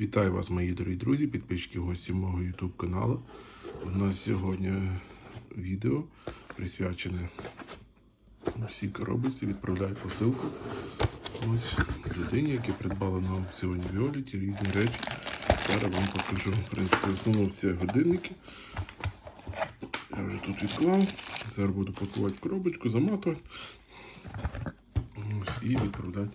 Вітаю вас, мої дорогі друзі, підписчики гості мого YouTube каналу. У нас сьогодні відео присвячене всій коробці. Відправляю посилку. Ось людині, яка придбала на аукціоні Віоліті різні речі. Зараз вам покажу. В принципі, основному це годинники. Я вже тут відклав. Зараз буду пакувати коробочку, заматувати. Ось, і відправляти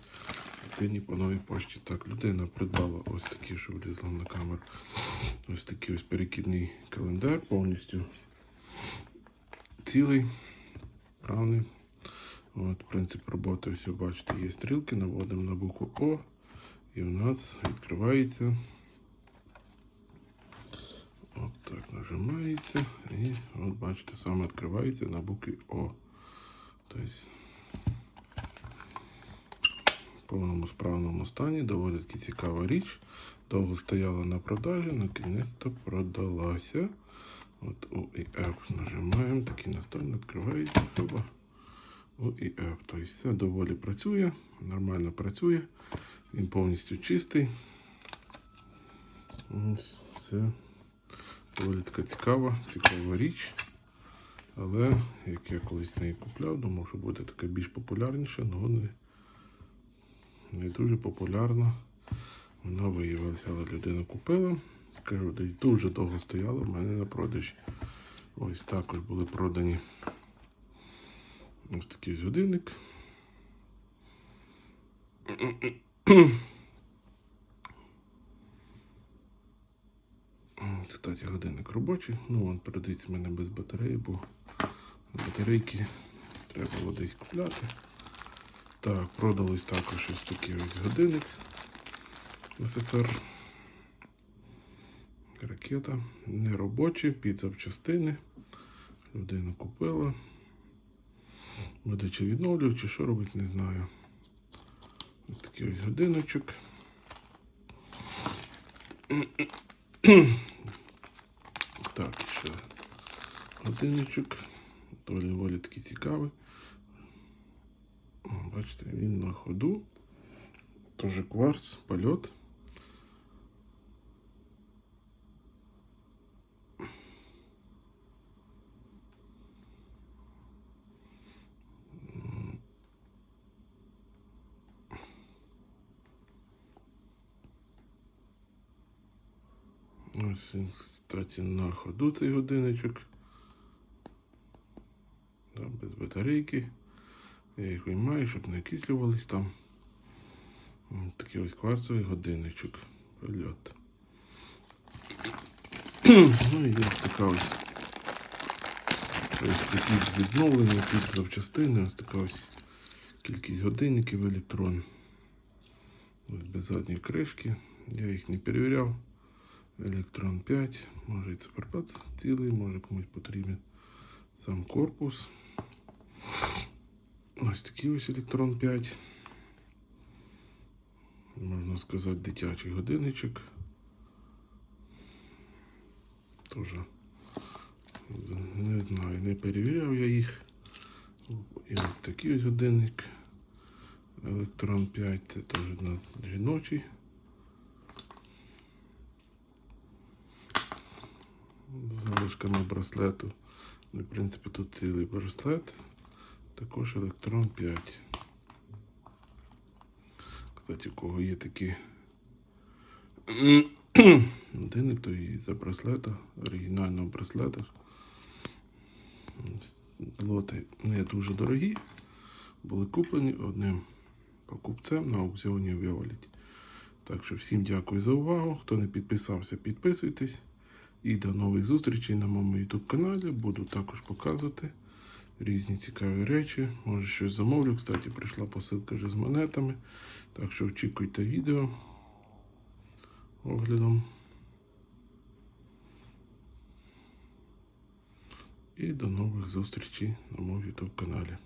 людині по новій пошті. Так, людина придбала ось такі, що влізло на камеру. Ось такий ось перекидний календар повністю цілий, правний. От, принцип роботи, все бачите, є стрілки, наводимо на букву О, і в нас відкривається. От так нажимається. І от бачите, саме відкривається на букві О. Тобто в повному справному стані, доволі таки цікава річ. Довго стояла на продажі, накінець-то продалася. От У нажимаємо, такий настольний відкривається. Хоба. У. Тобто все доволі працює, нормально працює. Він повністю чистий. Ось Це доволі така цікава, цікава річ. Але як я колись неї купляв, думав, що буде така більш популярніша, але не, не дуже популярна. Вона виявилася, але людина купила. Кажу, десь дуже довго стояла в мене на продажі. Ось також були продані ось такий годинник. Кстати, годинник робочий. Ну, він передається в мене без батареї, бо батарейки треба було десь купляти. Так, продались також ось такий ось годинник СССР. Ракета не робочі, під запчастини. Людина купила. Буде чи чи що робить, не знаю. Ось такий ось годиночок. Так, ще годинничок. Доволі доволі такий цікавий. Бачите, він на ходу. Тоже кварц, польот. Ось він, кстати, на ходу цей годинничок. Да, без батарейки. Я їх виймаю, щоб не окислювались там. Такий ось кварцевий годинничок. Польот. ну і така ось. Ось такі відновлення під запчастини. Ось така ось кількість годинників електрон. Ось без задньої кришки. Я їх не перевіряв. Електрон 5, може і циферблат цілий, може комусь потрібен сам корпус. Ось такий ось електрон 5. Можна сказати, дитячий годинничок. Тоже не знаю, не перевіряв я їх. І ось такий ось годинник. Електрон 5, це теж у нас жіночий. з залишками браслету. Ну, В принципі, тут цілий браслет. Також електрон 5. Кстати, у кого є такі годинник, то і за браслета, оригінального браслета. Лоти не дуже дорогі. Були куплені одним покупцем на аукціоні Віоліті. Так що всім дякую за увагу. Хто не підписався, підписуйтесь. І до нових зустрічей на моєму YouTube каналі. Буду також показувати різні цікаві речі. Може щось замовлю. Кстати, прийшла посилка вже з монетами. Так що очікуйте відео оглядом. І до нових зустрічей на моєму YouTube каналі.